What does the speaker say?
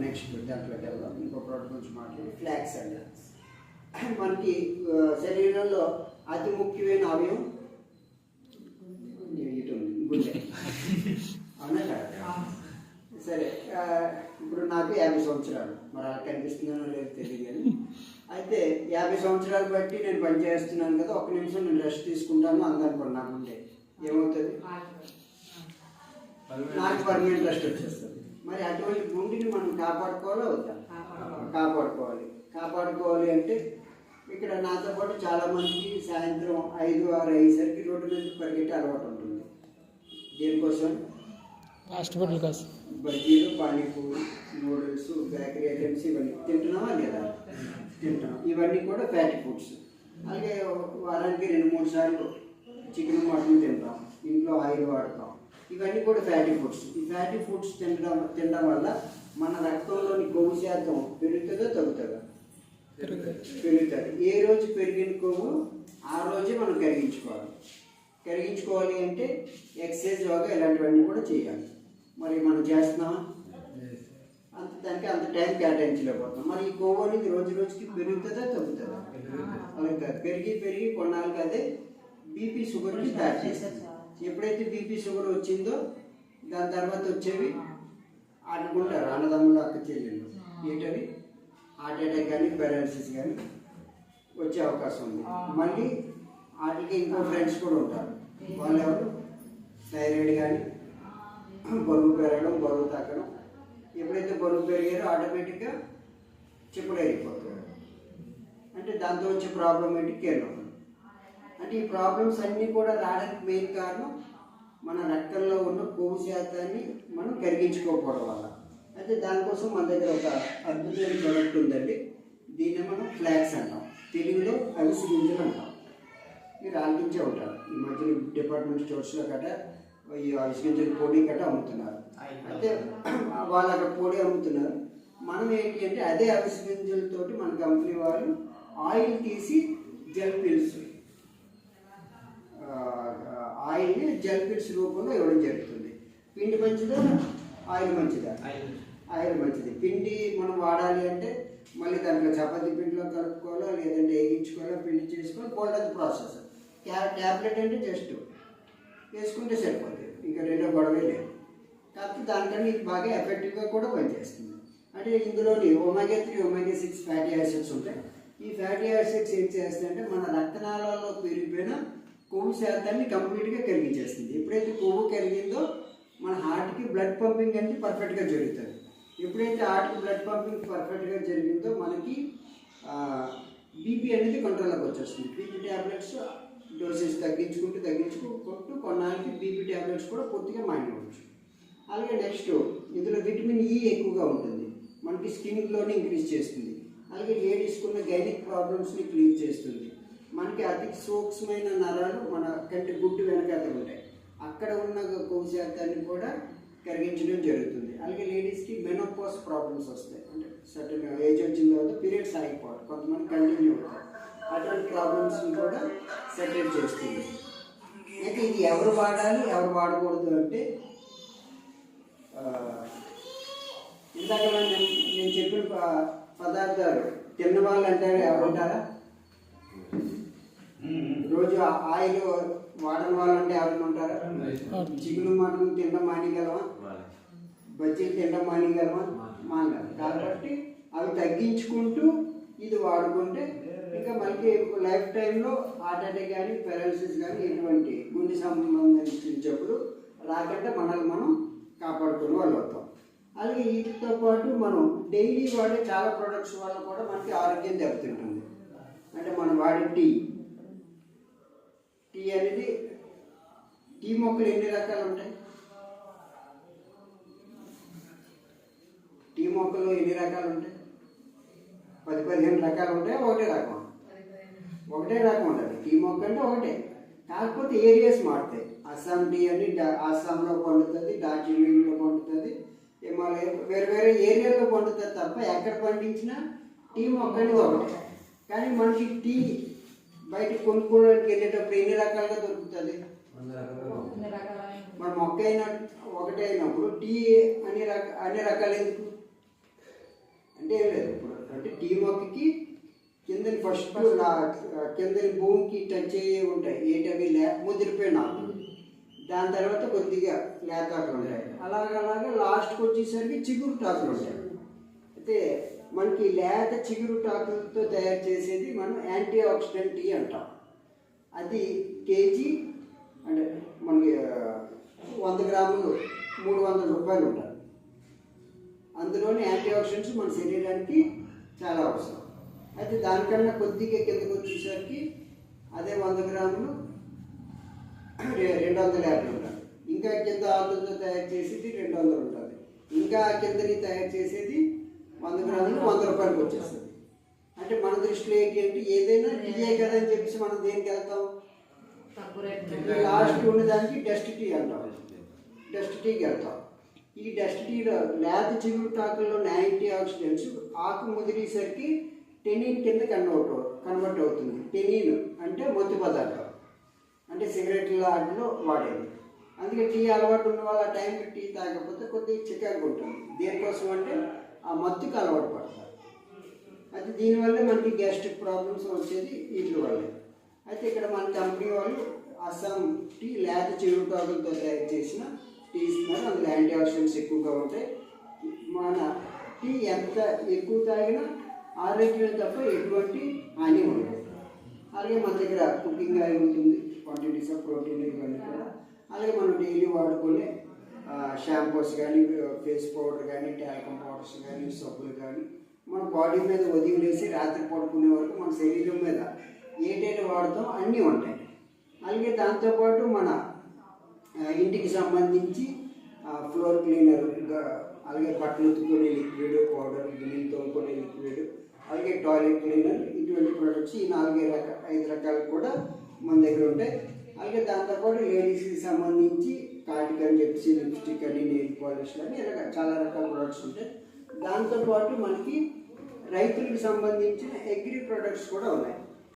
Next దాంట్లోకి వెళ్దాం ఇంకో ప్రోడక్ట్ గురించి మాట్లాడి ఫ్లాక్స్ అండి మనకి శరీరంలో అతి ముఖ్యమైన ఇటు ఉంది, గుండె. అవునా సరే ఇప్పుడు నాకు యాభై సంవత్సరాలు. మరి అలా కనిపిస్తుందనో లేదో తెలియదు కానీ. అయితే యాభై సంవత్సరాలు బట్టి నేను పని చేస్తున్నాను కదా ఒక నిమిషం నేను రెస్ట్ తీసుకుంటాను అందనుకోండి నాకు ఉండే. ఏమవుతుంది? నాకు పర్మనెంట్ రెస్ట్ వచ్చేస్తుంది. మరి అటువంటి గుండెని మనం కాపాడుకోవాలా వద్దా? కాపాడుకోవాలి. కాపాడుకోవాలి. అంటే ఇక్కడ నాతో పాటు చాలా మందికి సాయంత్రం ఐదు ఆరు అయ్యేసరికి రోడ్డు మీద పరిగెట్టే అలవాటు ఉంటుంది. దేనికోసం? కోసం. బజ్జీలు పానీపూరి నూడిల్స్ బేకరీ ఐటమ్స్ ఇవన్నీ. తింటున్నావా లేదా? తింటున్నాం. ఇవన్నీ కూడా ఫ్యాటీ ఫుడ్స్. అలాగే వారానికి రెండు మూడు సార్లు చికెన్ మటన్ తింటాం. ఇంట్లో ఆయిల్ వాడతాం. ఇవన్నీ కూడా ఫ్యాటీ ఫుడ్స్ ఈ ఫ్యాటీ ఫుడ్స్ తినడం తినడం వల్ల మన రక్తంలోని కొవ్వు శాతం పెరుగుతుందో తగ్గుతుందా? పెరుగుతుంది. ఏ రోజు పెరిగిన కొవ్వు ఆ రోజే మనం కరిగించుకోవాలి. కరిగించుకోవాలి అంటే ఎక్సర్సైజ్ యోగా ఇలాంటివన్నీ కూడా చేయాలి. మరి మనం చేస్తున్నామా? అంత దానికి అంత టైం కేటాయించలేకపోతున్నాం. మరి ఈ కొవ్వు అనేది రోజు రోజుకి పెరుగుతుందా తగ్గుతుందా? అలాగే. పెరిగి పెరిగి కొన్నాళ్ళకి అదే బీపీ షుగర్కి దారి చేస్తుంది. ఎప్పుడైతే బీపీ షుగర్ వచ్చిందో దాని తర్వాత వచ్చేవి అనుకుంటారు. అన్నదమ్ములు అక్క చెల్లెళ్ళు. ఏంటవి? హార్ట్ అటాక్ కానీ పారాలసిస్ కానీ వచ్చే అవకాశం ఉంది. మళ్ళీ వాటికి ఇంకో ఫ్రెండ్స్ కూడా ఉంటారు. వాళ్ళు ఎవరు థైరాయిడ్ కానీ బరువు పెరగడం బరువు తగ్గడం ఎప్పుడైతే బరువు పెరిగారో ఆటోమేటిక్గా చిప్పుడు అయిపోతారు అంటే దాంతో వచ్చే ప్రాబ్లం ఏంటి? కేరళం అంటే ఈ ప్రాబ్లమ్స్ అన్నీ కూడా రావడానికి మెయిన్ కారణం మన రక్తంలో ఉన్న కొవ్వు శాతాన్ని మనం కరిగించుకోకపోవడం వల్ల. అయితే దానికోసం మన దగ్గర ఒక అద్భుతమైన ప్రోడక్ట్ ఉందండి. దీన్ని మనం ఫ్లాక్స్ అంటాం. తెలుగులో అవిసి గింజలు అంటాం. మీరు ఆలోచించే ఉంటారు. ఈ మధ్య డిపార్ట్మెంట్ స్టోర్స్లో గట్రా ఈ అవిసి గింజల పొడి గట్రా అమ్ముతున్నారు. అయితే వాళ్ళు అక్కడ పొడి అమ్ముతున్నారు. మనం ఏంటి అంటే అదే అవిసి గింజలతోటి మన కంపెనీ వాళ్ళు ఆయిల్ తీసి జెల్ పిల్స్ ఆయిల్ని జెల్ పిల్స్ రూపంలో ఇవ్వడం జరుగుతుంది. పిండి మంచిదా? ఆయిల్ మంచిదా? ఆయిల్ మంచిది. పిండి మనం వాడాలి అంటే మళ్ళీ దాంట్లో చపాతీ పిండిలో కలుపుకోవాలా లేదంటే వేగించుకోవాలా పిండి చేసుకోవాలి బోల్డంత ప్రాసెస్. ట్యాబ్లెట్ అంటే జస్ట్ వేసుకుంటే సరిపోతుంది. ఇంకా రెండో గొడవే లేదు. కాకపోతే దానికన్నా ఇది బాగా ఎఫెక్టివ్గా కూడా పనిచేస్తుంది. అంటే ఇందులోని omega three omega six fatty acids ఉంటాయి. ఈ ఫ్యాటీ యాసిడ్స్ ఏం చేస్తాయంటే మన రక్తనాళాల్లో పెరిగిపోయిన కొవ్వు శాతాన్ని కంప్లీట్గా కలిగించేస్తుంది ఎప్పుడైతే కొవ్వు కలిగిందో మన హార్ట్కి బ్లడ్ పంపింగ్ అనేది పర్ఫెక్ట్గా జరుగుతుంది. ఎప్పుడైతే హార్ట్కి బ్లడ్ పంపింగ్ పర్ఫెక్ట్గా జరిగిందో మనకి బీపీ అనేది కంట్రోల్లోకి వచ్చేస్తుంది బీపీ ట్యాబ్లెట్స్ డోసేజ్ తగ్గించుకుంటూ తగ్గించుకుంటూ కొన్నాళ్ళకి బీపీ ట్యాబ్లెట్స్ కూడా పూర్తిగా మానేయవచ్చు. అలాగే నెక్స్ట్ ఇందులో విటమిన్ ఈ ఎక్కువగా ఉంటుంది. మనకి స్కిన్ గ్లోని ఇంక్రీజ్ చేస్తుంది. అలాగే లేడీస్కున్న గైనిక్ ప్రాబ్లమ్స్ని క్లియర్ చేస్తుంది. మనకి అతి సూక్ష్మమైన నరాలు మన కంటి గుడ్డు వెనకాల ఉంటాయి. అక్కడ ఉన్న కొవ్వు కూడా కరిగించడం జరుగుతుంది. అలాగే లేడీస్కి మెనోపాస్ ప్రాబ్లమ్స్ వస్తాయి. అంటే సర్టన్ ఏజ్ వచ్చిన తర్వాత పీరియడ్స్ ఆగిపోవడం కొంతమంది కంటిన్యూ అవుతారు. అటువంటి ప్రాబ్లమ్స్ని కూడా సెటిల్ చేస్తుంది. అయితే ఇది ఎవరు వాడాలి ఎవరు వాడకూడదు అంటే ఇందాక నేను చెప్పిన ప- పదార్థాలు తిన్న వాళ్ళు అంటారు ఎవరు ఉంటారా? రోజు ఆయిల్ వాడని వాళ్ళు అంటే ఎవరైనా ఉంటారా చికెన్ మటన్ తినడం మానేయగలమా? బజ్జీలు తినడం మానేయగలమా? మానగలం కాబట్టి అవి తగ్గించుకుంటూ ఇది వాడుకుంటే ఇంకా మనకి లైఫ్ టైంలో హార్ట్ అటాక్ కానీ పారాలసిస్ కానీ ఎటువంటి గుండె సంబంధించిన జబ్బులు రాకుండా మనల్ని మనం కాపాడుకునే వాళ్ళు అవుతాం. అలాగే వీటితో పాటు మనం డైలీ వాడే చాలా ప్రొడక్ట్స్ వల్ల కూడా మనకి ఆరోగ్యం దెబ్బతింటుంది. అంటే మనం వాడే టీ అనేది టీ మొక్కలు ఎన్ని రకాలు ఉంటాయి? టీ మొక్కలు ఎన్ని రకాలు ఉంటాయి? పది పదిహేను రకాలు ఉంటాయి? ఒకటే రకం? ఒకటే రకం ఉంటుంది టీ మొక్క అంటే ఒకటే. కాకపోతే ఏరియాస్ మారుతాయి. అస్సాం టీ అని అస్సాంలో పండుతుంది డార్జిలింగ్లో పండుతుంది హిమాలయ వేరే వేరే ఏరియాలో పండుతుంది తప్ప ఎక్కడ పండించినా టీ మొక్క అనేది ఒకటే. కానీ మనకి టీ బయట కొనుక్కోవడానికి వెళ్ళేటప్పుడు ఎన్ని రకాలుగా దొరుకుతుంది? మన మొక్క అయిన ఒకటే అయినప్పుడు టీ అన్ని రక అన్ని రకాలు ఎందుకు? అంటే ఏం లేదు ఇప్పుడు అంటే టీ మొక్కకి కిందని ఫస్ట్ కిందని భూమికి టచ్ అయ్యే ఉంటాయి. ఏంటవి లే ముదిరిపోయిన దాని తర్వాత కొద్దిగా లేతాకులు ఉంటాయి. అలాగ అలాగే లాస్ట్కి వచ్చేసరికి చిగురు టాకులు ఉంటాయి. అయితే మనకి లేత చిగురు టాకులతో తయారు చేసేది మనం యాంటీ ఆక్సిడెంట్ టీ అంటాం. అది కేజీ అంటే మనకి వంద గ్రాములు మూడు వందల రూపాయలు ఉంటుంది అందులోని యాంటీ ఆక్సిడెంట్స్ మన శరీరానికి చాలా అవసరం. అయితే దానికన్నా కొద్దిగా కిందకు వచ్చేసరికి అదే వంద గ్రాములు రెండు వందల యాభై ఉంటుంది ఇంకా కింద ఆకులతో తయారు చేసేది రెండు వందలు ఉంటుంది ఇంకా కిందని తయారు చేసేది వంద గ్రాములు వంద రూపాయలకు వచ్చేస్తుంది. అంటే మన దృష్టిలో ఏంటి అంటే ఏదైనా టీయే కదా అని చెప్పేసి మనం దేనికి వెళ్తాం? లాస్ట్ ఉన్నదానికి డస్ట్ టీ అంటాం. డస్ట్ టీకి వెళ్తాం. ఈ డస్ట్ టీలో లేత చిగురు టాకుల్లో యాంటీ ఆక్సిడెంట్స్ ఆకు ముదిరేసరికి టెనిన్ కింద కన్వర్ట్ కన్వర్ట్ అవుతుంది. టెనిన్ అంటే మత్తు పదార్థం. అంటే సిగరెట్ల వాటిలో వాడేది. అందుకే టీ అలవాటు ఉన్న వాళ్ళు ఆ టైంకి టీ తాగకపోతే కొద్దిగా చికాకు ఉంటుంది. దేనికోసం అంటే ఆ మత్తుకి అలవాటు పడతారు. అయితే దీనివల్ల మనకి గ్యాస్ట్రిక్ ప్రాబ్లమ్స్ వచ్చేది వీటి వల్లే. అయితే ఇక్కడ మన కంపెనీ వాళ్ళు అస్సాం టీ లేత చిరుటాకులతో తయారు చేసిన టీ ఇస్తున్నారు అందులో యాంటీ ఆక్సిడెంట్స్ ఎక్కువగా ఉంటాయి. మన టీ ఎంత ఎక్కువ తాగినా ఆరోగ్యం తప్ప ఎటువంటి హాని ఉండదు. అలాగే మన దగ్గర కుకింగ్ ఆయిల్ ఉంటుంది క్వాంటిటీస్ ఆఫ్ ప్రోటీన్ ఇవన్నీ కూడా. అలాగే మనం డైలీ వాడుకునే షాంపూస్ కానీ ఫేస్ పౌడర్ కానీ టాల్కమ్ పౌడర్స్ కానీ సబ్బులు కానీ మన బాడీ మీద వదిలేసి రాత్రి పడుకునే వరకు మన శరీరం మీద ఏటేటి వాడతాం అన్నీ ఉంటాయి. అలాగే దాంతోపాటు మన ఇంటికి సంబంధించి ఫ్లోర్ క్లీనర్ అలాగే బట్టలు ఉతుకునే లిక్విడ్ పౌడర్ గిన్నెలు తోముకునే లిక్విడ్ అలాగే టాయిలెట్ క్లీనర్ ఇటువంటి ప్రొడక్ట్స్ ఈ నాలుగే రక ఐదు రకాలు కూడా మన దగ్గర ఉంటాయి. అలాగే దాంతోపాటు లేడీస్కి సంబంధించి కాటిక్ అని చెప్పేసి లిప్స్టిక్ అని నెయిల్ పాలిష్ అని ఇలా చాలా రకాల ప్రొడక్ట్స్ ఉంటాయి. దాంతోపాటు మనకి రైతులకు సంబంధించిన అగ్రి ప్రొడక్ట్స్ కూడా ఉన్నాయి.